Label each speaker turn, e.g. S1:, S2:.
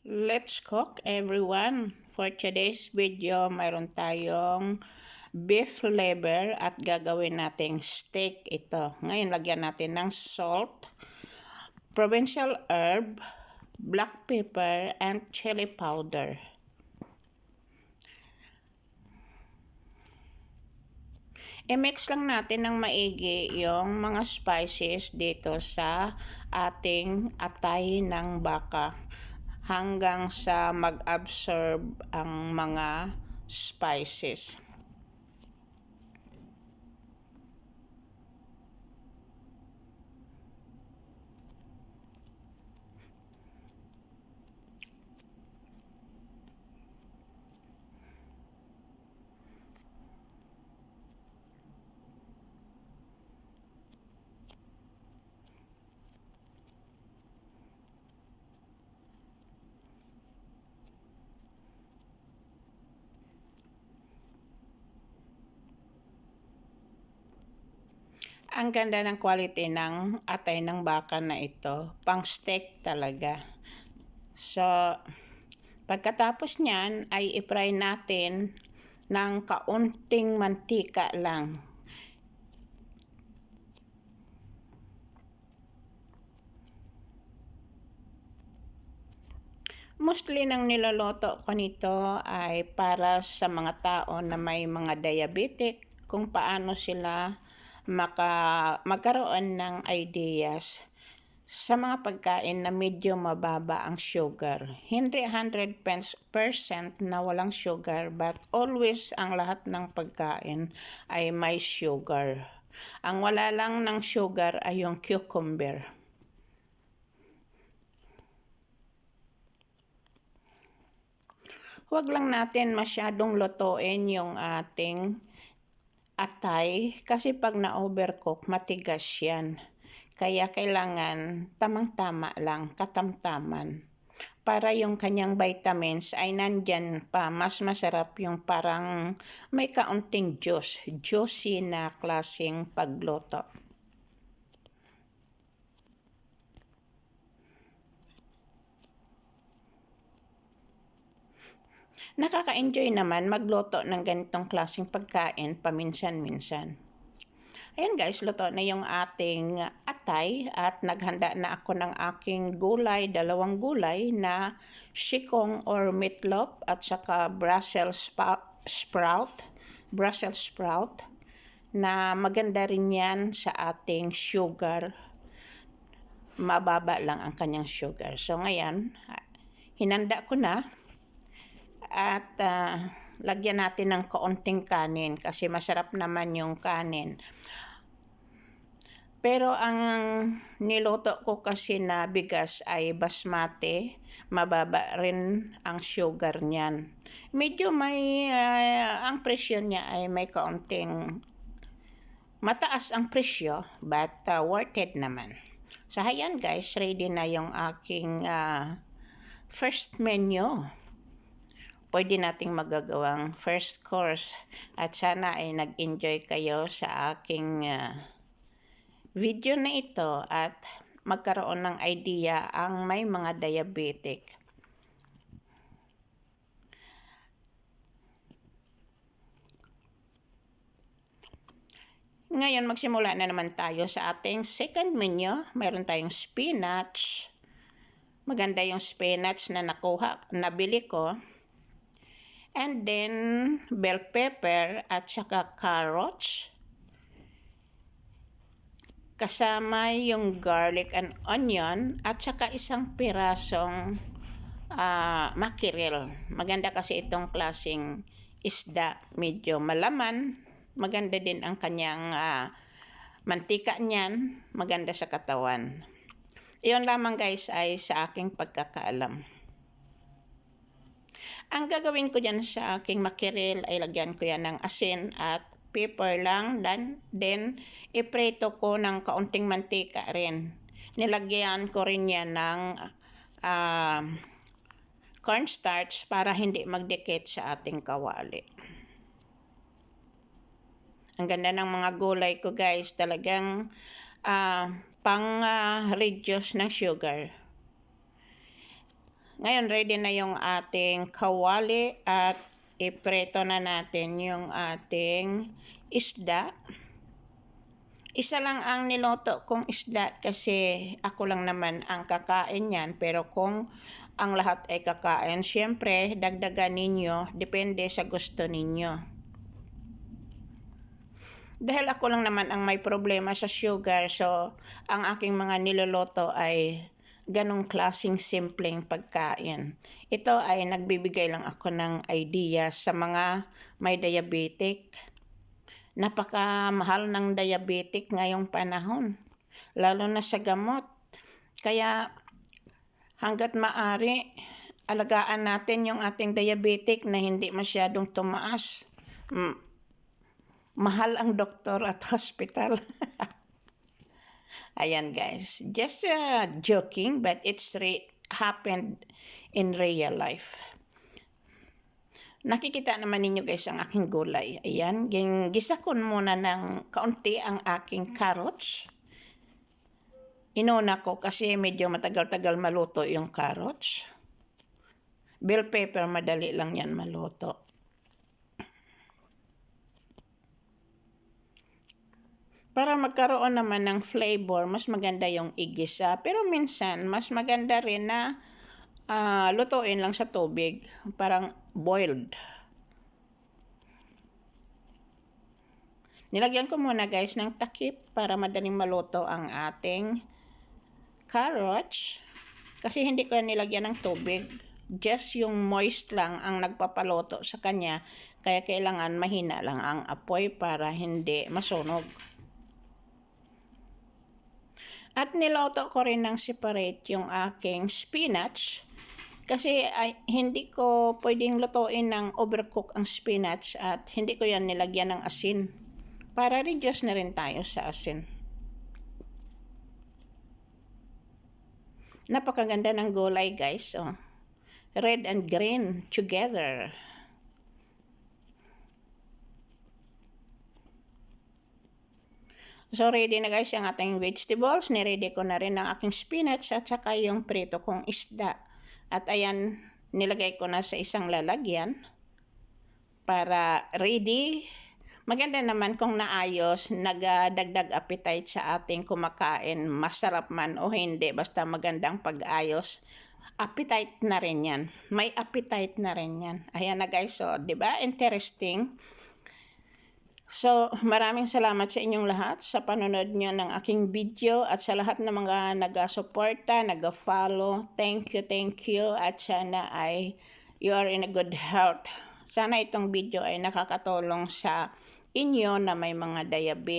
S1: Let's cook everyone. For today's video, mayroon tayong beef liver at gagawin nating steak ito. Ngayon, lagyan natin ng salt, provincial herb, black pepper, and chili powder. I-mix lang natin ng maigi yung mga spices dito sa ating atay ng baka hanggang sa mag-absorb ang mga spices. Ang ganda ng quality ng atay ng baka na ito. Pang steak talaga. So, pagkatapos niyan ay i-fry natin ng kaunting mantika lang. Mostly ng niloloto ko nito ay para sa mga tao na may mga diabetic kung paano sila maka, magkaroon ng ideas sa mga pagkain na medyo mababa ang sugar. Hindi 100% na walang sugar but always ang lahat ng pagkain ay may sugar. Ang wala lang ng sugar ay yung cucumber. Huwag lang natin masyadong lutuin yung ating atay kasi pag na-overcook, matigas yan. Kaya kailangan tamang-tama lang, katamtaman. Para yung kanyang vitamins ay nandyan pa, mas masarap yung parang may kaunting juice, juicy na klaseng pagluto. Nakaka-enjoy naman magluto ng ganitong klaseng pagkain paminsan-minsan. Ayan guys, luto na yung ating atay at naghanda na ako ng aking gulay, dalawang gulay na shikong or meatloaf at saka Brussels sprout, Brussels sprout na maganda rin yan sa ating sugar. Mababa lang ang kanyang sugar. So ngayon, hinanda ko na at uh, lagyan natin ng kaunting kanin kasi masarap naman yung kanin. Pero ang niluto ko kasi na bigas ay basmati, mababa rin ang sugar niyan. Medyo may, uh, ang presyo niya ay may kaunting mataas ang presyo but uh, worth it naman. So ayan guys, ready na yung aking uh, first menu pwede nating magagawang first course at sana ay nag-enjoy kayo sa aking uh, video na ito at magkaroon ng idea ang may mga diabetic. Ngayon, magsimula na naman tayo sa ating second menu. Mayroon tayong spinach. Maganda yung spinach na nakuha, nabili ko. And then, bell pepper at saka carrots. Kasama yung garlic and onion at saka isang pirasong uh, makiril. Maganda kasi itong klasing isda. Medyo malaman. Maganda din ang kanyang uh, mantika niyan. Maganda sa katawan. Iyon lamang guys ay sa aking pagkakaalam. Ang gagawin ko dyan sa aking makiril ay lagyan ko yan ng asin at pepper lang. Then, then ipreto ko ng kaunting mantika rin. Nilagyan ko rin yan ng uh, cornstarch para hindi magdikit sa ating kawali. Ang ganda ng mga gulay ko guys. Talagang uh, pang uh, reduce ng sugar. Ngayon, ready na yung ating kawali at ipreto na natin yung ating isda. Isa lang ang niloto kong isda kasi ako lang naman ang kakain yan. Pero kung ang lahat ay kakain, syempre dagdagan ninyo, depende sa gusto ninyo. Dahil ako lang naman ang may problema sa sugar, so ang aking mga niloloto ay ganong klasing simpleng pagkain. Ito ay nagbibigay lang ako ng idea sa mga may diabetic. Napakamahal ng diabetic ngayong panahon, lalo na sa gamot. Kaya hanggat maari, alagaan natin yung ating diabetic na hindi masyadong tumaas. Mahal ang doktor at hospital. Ayan guys, just uh, joking but it's re- happened in real life. Nakikita naman ninyo guys ang aking gulay. Ayan, gisa ko muna ng kaunti ang aking carrots. Inuna ko kasi medyo matagal-tagal maluto yung carrots. Bell pepper, madali lang yan maluto. Para magkaroon naman ng flavor, mas maganda yung igisa. Pero minsan, mas maganda rin na uh, lutuin lang sa tubig. Parang boiled. Nilagyan ko muna guys ng takip para madaling maluto ang ating carrots. Kasi hindi ko nilagyan ng tubig. Just yung moist lang ang nagpapaluto sa kanya. Kaya kailangan mahina lang ang apoy para hindi masunog. At niloto ko rin ng separate yung aking spinach. Kasi ay, hindi ko pwedeng lutuin ng overcook ang spinach at hindi ko yan nilagyan ng asin. Para reduce na rin tayo sa asin. Napakaganda ng gulay guys. Oh. Red and green together. So, ready na guys yung ating vegetables. Niready ko na rin ang aking spinach at saka yung prito kong isda. At ayan, nilagay ko na sa isang lalagyan para ready. Maganda naman kung naayos, nagdagdag appetite sa ating kumakain. Masarap man o hindi, basta magandang pag-ayos. Appetite na rin yan. May appetite na rin yan. Ayan na guys, so, di ba? Interesting. So, maraming salamat sa inyong lahat sa panonood nyo ng aking video at sa lahat ng mga nag-suporta, nag-follow. Thank you, thank you. At sana ay you are in a good health. Sana itong video ay nakakatulong sa inyo na may mga diabetes